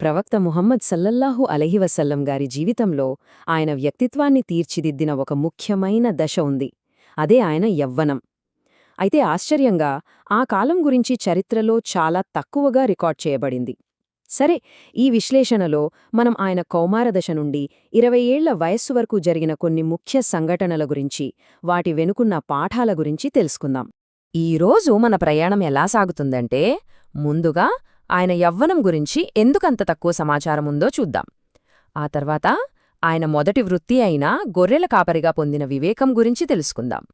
ప్రవక్త ముహమ్మద్ సల్లల్లాహు అలహివసల్లం గారి జీవితంలో ఆయన వ్యక్తిత్వాన్ని తీర్చిదిద్దిన ఒక ముఖ్యమైన దశ ఉంది. అదే ఆయన యవ్వనం. అయితే ఆశ్చర్యంగా ఆ కాలం గురించి చరిత్రలో చాలా తక్కువగా రికార్డ్ చేయబడింది. సరే ఈ విశ్లేషణలో మనం ఆయన కౌమారదశ నుండి ఇరవై ఏళ్ళ వయస్సు వరకు జరిగిన కొన్ని ముఖ్య సంఘటనల గురించి వాటి వెనుకున్న పాఠాల గురించి తెలుసుకుందాం. ఈరోజు మన ప్రయాణం ఎలా సాగుతుందంటే ముందుగా ఆయన యవ్వనం గురించి ఎందుకంత తక్కువ సమాచారముందో చూద్దాం. ఆ తర్వాత ఆయన మొదటి వృత్తి అయిన గొర్రెల కాపరిగా పొందిన వివేకం గురించి తెలుసుకుందాం.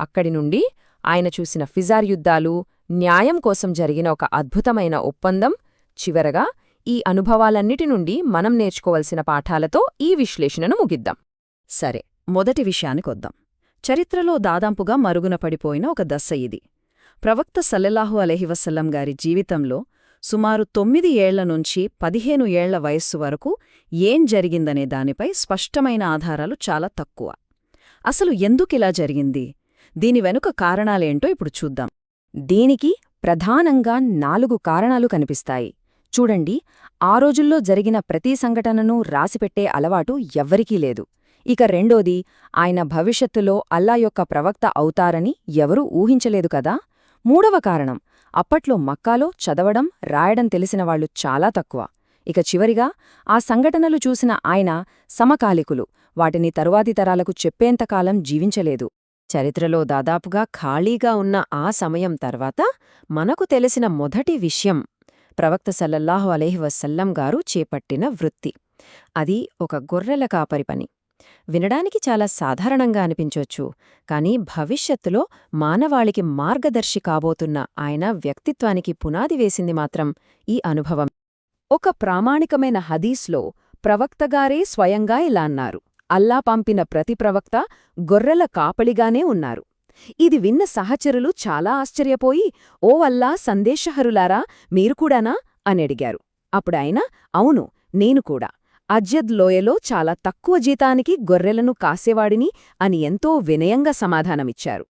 అక్కడి నుండి ఆయన చూసిన ఫిజార్ యుద్ధాలు న్యాయం కోసం జరిగిన ఒక అద్భుతమైన ఒప్పందం చివరగా ఈ అనుభవాలన్నిటి నుండి మనం నేర్చుకోవలసిన పాఠాలతో ఈ విశ్లేషణను ముగిద్దాం. సరే మొదటి విషయానికొద్దాం చరిత్రలో దాదాపుగా మరుగున పడిపోయిన ఒక దశ ఇది. ప్రవక్త సల్లెల్లాహు అలహివసల్లం గారి జీవితంలో సుమారు తొమ్మిది ఏళ్ళ నుంచి పదిహేను ఏళ్ళ వయస్సు వరకు ఏం జరిగిందనే దానిపై స్పష్టమైన ఆధారాలు చాలా తక్కువ. అసలు ఎందుకిలా జరిగింది? దీని వెనుక కారణాలేంటో ఇప్పుడు చూద్దాం. దీనికి ప్రధానంగా నాలుగు కారణాలు కనిపిస్తాయి. చూడండి ఆ రోజుల్లో జరిగిన ప్రతి సంఘటనను రాసిపెట్టే అలవాటు ఎవ్వరికీ లేదు. ఇక రెండోది ఆయన భవిష్యత్తులో అల్లా యొక్క ప్రవక్త అవుతారని ఎవరూ ఊహించలేదు కదా? మూడవ కారణం అప్పట్లో మక్కాలో చదవడం రాయడం తెలిసినవాళ్ళు చాలా తక్కువ. ఇక చివరిగా ఆ సంఘటనలు చూసిన ఆయన సమకాలికులు వాటిని తరువాతి తరాలకు చెప్పేంతకాలం జీవించలేదు. చరిత్రలో దాదాపుగా ఖాళీగా ఉన్న ఆ సమయం తర్వాత మనకు తెలిసిన మొదటి విషయం ప్రవక్త సల్లల్లాహు అలైహి వసల్లం గారు చేపట్టిన వృత్తి. అది ఒక గొర్రెల కాపరి పని. వినడానికి చాలా సాధారణంగా అనిపించొచ్చు. కాని భవిష్యత్తులో మానవాళికి మార్గదర్శి కాబోతున్న ఆయన వ్యక్తిత్వానికి పునాది వేసింది మాత్రం ఈ అనుభవం. ఒక ప్రామాణికమైన హదీస్లో ప్రవక్తగారే స్వయంగా ఇలా అన్నారు. అల్లా పంపిన ప్రతి ప్రవక్త గొర్రెల కాపలిగానే ఉన్నారు. ఇది విన్న సహచరులు చాలా ఆశ్చర్యపోయి ఓ అల్లా సందేశహరులారా మీరుకూడానా అని అడిగారు. అప్పుడాయన అవును నేను కూడా. అజ్యద్ లోయలో చాలా తక్కువ జీతానికి గొర్రెలను కాసేవాడిని అని ఎంతో వినయంగా సమాధానమిచ్చారు.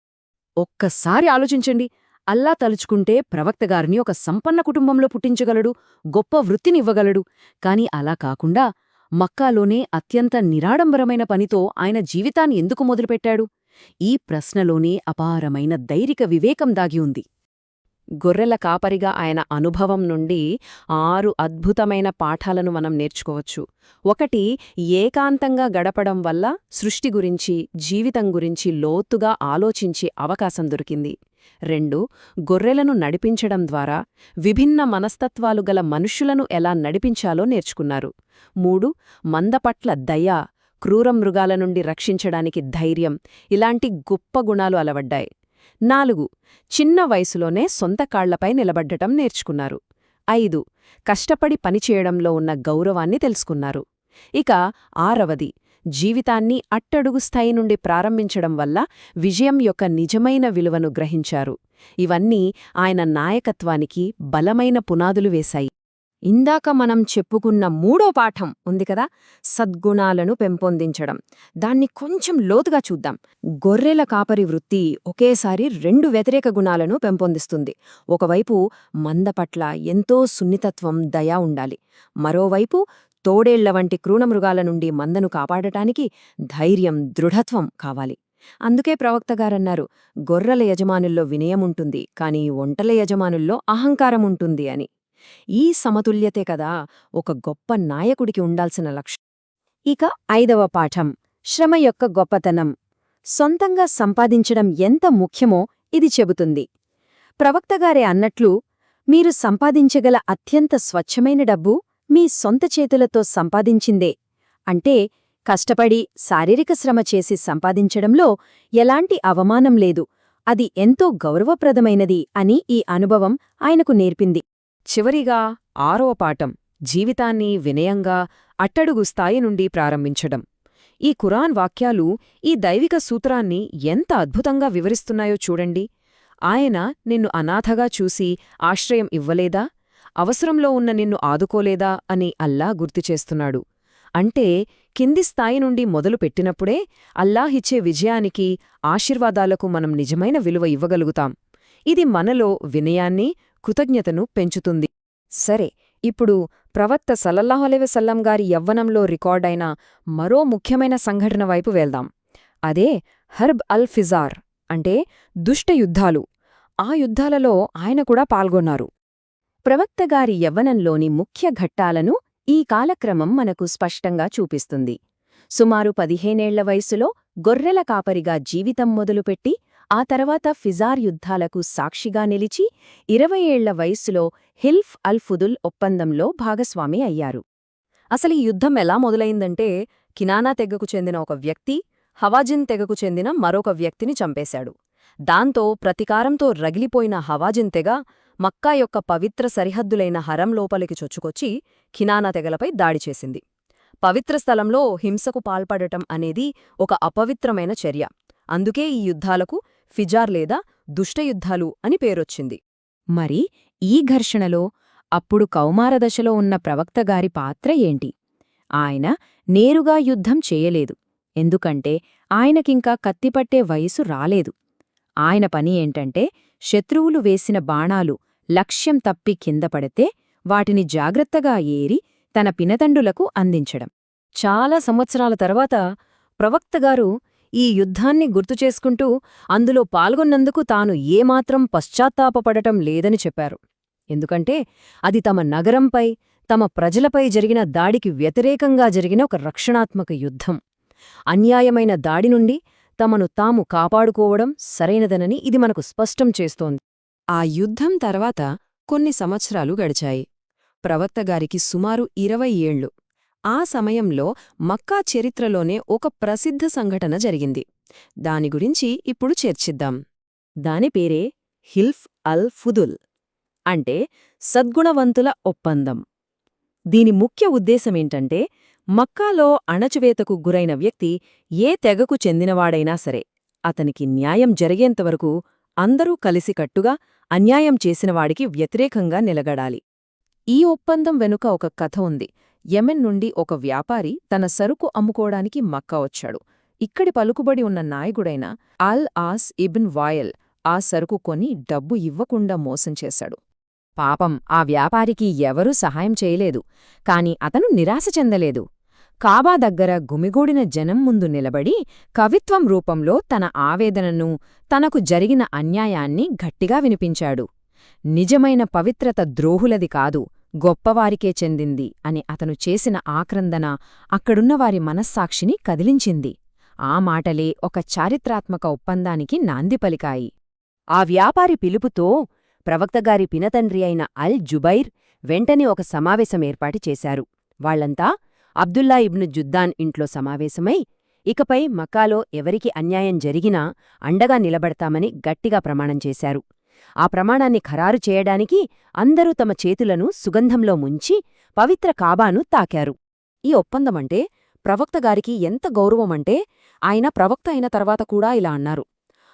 ఒక్కసారి ఆలోచించండి అల్లా తలుచుకుంటే ప్రవక్తగారిని ఒక సంపన్న కుటుంబంలో పుట్టించగలడు గొప్ప వృత్తినివ్వగలడు. కాని అలా కాకుండా మక్కాలోనే అత్యంత నిరాడంబరమైన పనితో ఆయన జీవితాన్ని ఎందుకు మొదలుపెట్టాడు? ఈ ప్రశ్నలోనే అపారమైన దైరిక వివేకం దాగి ఉంది. గొర్రెల కాపరిగా ఆయన అనుభవం నుండి ఆరు అద్భుతమైన పాఠాలను మనం నేర్చుకోవచ్చు. ఒకటి ఏకాంతంగా గడపడం వల్ల సృష్టి గురించి జీవితం గురించి లోతుగా ఆలోచించే అవకాశం దొరికింది. రెండు గొర్రెలను నడిపించడం ద్వారా విభిన్న మనస్తత్వాలు గల మనుష్యులను ఎలా నడిపించాలో నేర్చుకున్నారు. మూడు మందపట్ల దయ క్రూర మృగాల నుండి రక్షించడానికి ధైర్యం ఇలాంటి గొప్ప గుణాలు అలవడ్డాయి. నాలుగు చిన్న వయసులోనే సొంత కాళ్ళపై నిలబడ్డటం నేర్చుకున్నారు. ఐదు కష్టపడి పనిచేయడంలో ఉన్న గౌరవాన్ని తెలుసుకున్నారు. ఇక ఆరవది జీవితాన్ని అట్టడుగు స్థాయి నుండి ప్రారంభించడం వల్ల విజయం యొక్క నిజమైన విలువను గ్రహించారు. ఇవన్నీ ఆయన నాయకత్వానికి బలమైన పునాదులు వేశాయి. ఇందాక మనం చెప్పుకున్న మూడో పాఠం ఉంది కదా? సద్గుణాలను పెంపొందించడం. దాన్ని కొంచెం లోతుగా చూద్దాం. గొర్రెల కాపరి వృత్తి ఒకేసారి రెండు వ్యతిరేక గుణాలను పెంపొందిస్తుంది. ఒకవైపు మంద పట్ల ఎంతో సున్నితత్వం దయా ఉండాలి. మరోవైపు తోడేళ్ళ వంటి క్రూణమృగాల నుండి మందను కాపాడటానికి ధైర్యం దృఢత్వం కావాలి. అందుకే ప్రవక్తగారన్నారు గొర్రెల యజమానుల్లో వినయముంటుంది కాని ఒంటల యజమానుల్లో అహంకారముంటుంది అని. ఈ సమతుల్యతే కదా ఒక గొప్ప నాయకుడికి ఉండాల్సిన లక్ష్యం. ఇక ఐదవ పాఠం శ్రమ యొక్క గొప్పతనం. సొంతంగా సంపాదించడం ఎంత ముఖ్యమో ఇది చెబుతుంది. ప్రవక్తగారే అన్నట్లు మీరు సంపాదించగల అత్యంత స్వచ్ఛమైన డబ్బు మీ సొంత చేతులతో సంపాదించిందే. అంటే కష్టపడి శారీరక శ్రమ చేసి సంపాదించడంలో ఎలాంటి అవమానం లేదు. అది ఎంతో గౌరవప్రదమైనది అని ఈ అనుభవం ఆయనకు నేర్పింది. చివరిగా ఆరో పాఠం జీవితాన్ని వినయంగా అట్టడుగు స్థాయి నుండి ప్రారంభించడం. ఈ కురాన్ వాక్యాలు ఈ దైవిక సూత్రాన్ని ఎంత అద్భుతంగా వివరిస్తున్నాయో చూడండి. ఆయన నిన్ను అనాథగా చూసి ఆశ్రయం ఇవ్వలేదా? అవసరంలో ఉన్న నిన్ను ఆదుకోలేదా? అని అల్లా గుర్తుచేస్తున్నాడు అంటే కింది స్థాయి నుండి మొదలు పెట్టినప్పుడే అల్లాహిచ్చే విజయానికి ఆశీర్వాదాలకు మనం నిజమైన విలువ ఇవ్వగలుగుతాం. ఇది మనలో వినయాన్ని కృతజ్ఞతను పెంచుతుంది. సరే ఇప్పుడు ప్రవక్త సల్లల్లాహులేవసల్లం గారి యవ్వనంలో రికార్డైన మరో ముఖ్యమైన సంఘటన వైపు వెళ్దాం. అదే హర్బ్ అల్ ఫిజార్ అంటే దుష్ట యుద్ధాలు. ఆ యుద్ధాలలో ఆయన కూడా పాల్గొన్నారు. ప్రవక్తగారి యవ్వనంలోని ముఖ్య ఘట్టాలను ఈ కాలక్రమం మనకు స్పష్టంగా చూపిస్తుంది. సుమారు పదిహేనేళ్ళ వయసులో గొర్రెల కాపరిగా జీవితం మొదలుపెట్టి ఆ తర్వాత ఫిజార్ యుద్ధాలకు సాక్షిగా నిలిచి ఇరవై ఏళ్ళ వయస్సులో హిల్ఫ్ అల్ ఫుదుల్ ఒప్పందంలో భాగస్వామి అయ్యారు. అసలు ఈ యుద్ధం ఎలా మొదలైందంటే కినానా తెగకు చెందిన ఒక వ్యక్తి హవాజిన్ తెగకు చెందిన మరొక వ్యక్తిని చంపేశాడు. దాంతో ప్రతికారంతో రగిలిపోయిన హవాజిన్ తెగ మక్కా యొక్క పవిత్ర సరిహద్దులైన హరం లోపలికి చొచ్చుకొచ్చి ఖినానా తెగలపై దాడి చేసింది. పవిత్ర స్థలంలో హింసకు పాల్పడటం అనేది ఒక అపవిత్రమైన చర్య. అందుకే ఈ యుద్ధాలకు ఫిజార్ లేదా దుష్టయుద్ధాలు అని పేరొచ్చింది. మరి ఈ ఘర్షణలో అప్పుడు కౌమారదశలో ఉన్న ప్రవక్తగారి పాత్ర ఏంటి? ఆయన నేరుగా యుద్ధం చేయలేదు. ఎందుకంటే ఆయనకింకా కత్తిపట్టే వయసు రాలేదు. ఆయన పని ఏంటంటే శత్రువులు వేసిన బాణాలు లక్ష్యం తప్పి కింద పడితే వాటిని జాగ్రత్తగా ఏరి తన పినతండులకు అందించడం. చాలా సంవత్సరాల తర్వాత ప్రవక్తగారు ఈ యుద్ధాన్ని గుర్తుచేసుకుంటూ అందులో పాల్గొన్నందుకు తాను ఏమాత్రం పశ్చాత్తాపపడటం లేదని చెప్పారు. ఎందుకంటే అది తమ నగరంపై తమ ప్రజలపై జరిగిన దాడికి వ్యతిరేకంగా జరిగిన ఒక రక్షణాత్మక యుద్ధం. అన్యాయమైన దాడి నుండి తమను తాము కాపాడుకోవడం సరైనదనని ఇది మనకు స్పష్టం చేస్తోంది. ఆ యుద్ధం తర్వాత కొన్ని సంవత్సరాలు గడిచాయి. ప్రవక్తగారికి సుమారు ఇరవై ఏళ్ళు ఆ సమయంలో మక్కా చరిత్రలోనే ఒక ప్రసిద్ధ సంఘటన జరిగింది. దాని గురించి ఇప్పుడు చర్చిద్దాం. దాని పేరే హిల్ఫ్ అల్ ఫుదుల్ అంటే సద్గుణవంతుల ఒప్పందం. దీని ముఖ్య ఉద్దేశమేంటంటే మక్కాలో అణచివేతకు గురైన వ్యక్తి ఏ తెగకు చెందినవాడైనా సరే అతనికి న్యాయం జరిగేంతవరకు అందరూ కలిసికట్టుగా అన్యాయం చేసినవాడికి వ్యతిరేకంగా నిలగడాలి. ఈ ఒప్పందం వెనుక ఒక కథ ఉంది. యెమెన్ నుండి ఒక వ్యాపారి తన సరుకు అమ్ముకోడానికి మక్కా వచ్చాడు. ఇక్కడి పలుకుబడి ఉన్న నాయకుడైన అల్ ఆస్ ఇబిన్ వాయల్ ఆ సరుకు కొని డబ్బు ఇవ్వకుండా మోసం చేశాడు. పాపం ఆ వ్యాపారికి ఎవరూ సహాయం చేయలేదు. కాని అతను నిరాశ చెందలేదు. కాబా దగ్గర గుమిగూడిన జనం ముందు నిలబడి కవిత్వం రూపంలో తన ఆవేదనను తనకు జరిగిన అన్యాయాన్ని గట్టిగా వినిపించాడు. నిజమైన పవిత్రత ద్రోహులది కాదు. గొప్పవారికే చెందింది అని అతను చేసిన ఆక్రందన అక్కడున్నవారి మనస్సాక్షిని కదిలించింది. ఆ మాటలే ఒక చారిత్రాత్మక ఒప్పందానికి నాంది పలికాయి. ఆ వ్యాపారి పిలుపుతో ప్రవక్తగారి పినతండ్రి అయిన అల్ జుబైర్ వెంటనే ఒక సమావేశం ఏర్పాటు చేశారు. వాళ్ళంతా అబ్దుల్లా ఇబ్ను జుద్దాన్ ఇంట్లో సమావేశమై ఇకపై మకాలో ఎవరికి అన్యాయం జరిగినా అండగా నిలబడతామని గట్టిగా ప్రమాణం చేశారు. ఆ ప్రమాణాన్ని ఖరారు చేయడానికి అందరూ తమ చేతులను సుగంధంలో ముంచి పవిత్ర కాబాను తాకారు. ఈ ఒప్పందమంటే ప్రవక్తగారికి ఎంత గౌరవమంటే ఆయన ప్రవక్త అయిన తర్వాత కూడా ఇలా అన్నారు.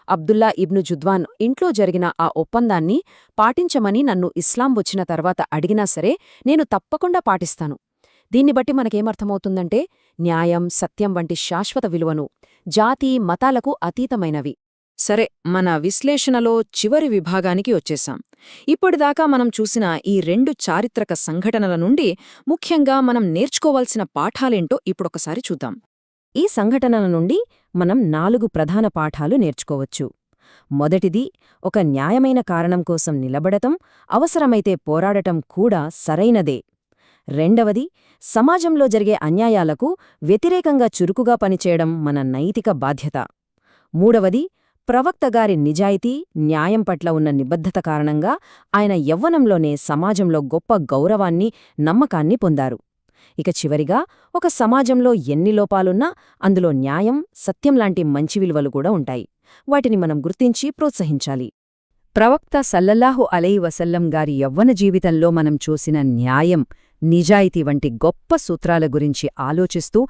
అబ్దుల్లా ఇబ్ను జుద్వాన్ ఇంట్లో జరిగిన ఆ ఒప్పందాన్ని పాటించమని నన్ను ఇస్లాం వచ్చిన తర్వాత అడిగినా సరే నేను తప్పకుండా పాటిస్తాను. దీన్ని బట్టి మనకేమర్థమవుతుందంటే న్యాయం సత్యం వంటి శాశ్వత విలువను జాతి మతాలకు అతీతమైనవి. సరే మన విశ్లేషణలో చివరి విభాగానికి వచ్చేశాం. ఇప్పటిదాకా మనం చూసిన ఈ రెండు చారిత్రక సంఘటనల నుండి ముఖ్యంగా మనం నేర్చుకోవాల్సిన పాఠాలేంటో ఇప్పుడొకసారి చూద్దాం. ఈ సంఘటనల నుండి మనం నాలుగు ప్రధాన పాఠాలు నేర్చుకోవచ్చు. మొదటిది ఒక న్యాయమైన కారణం కోసం నిలబడటం అవసరమైతే పోరాడటం కూడా సరైనదే. రెండవది సమాజంలో జరిగే అన్యాయాలకు వ్యతిరేకంగా చురుకుగా పనిచేయడం మన నైతిక బాధ్యత. మూడవది ప్రవక్తగారి నిజాయితీ న్యాయం పట్ల ఉన్న నిబద్ధత కారణంగా ఆయన యవ్వనంలోనే సమాజంలో గొప్ప గౌరవాన్ని నమ్మకాన్ని పొందారు. ఇక చివరిగా ఒక సమాజంలో ఎన్ని లోపాలున్నా అందులో న్యాయం సత్యం లాంటి మంచి విలువలు కూడా ఉంటాయి. వాటిని మనం గుర్తించి ప్రోత్సహించాలి. ప్రవక్త సల్లల్లాహు అలై వసల్లం గారి యవ్వన జీవితంలో మనం చూసిన న్యాయం నిజాయితీ వంటి గొప్ప సూత్రాల గురించి ఆలోచిస్తూ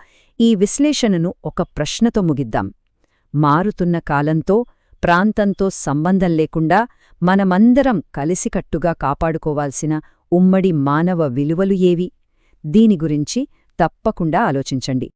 ఈ విశ్లేషణను ఒక ప్రశ్నతో ముగిద్దాం. మారుతున్న కాలంతో ప్రాంతంతో సంబంధం లేకుండా మనమందరం కలిసికట్టుగా కాపాడుకోవాల్సిన ఉమ్మడి మానవ విలువలు ఏవి? దీని గురించి తప్పకుండా ఆలోచించండి.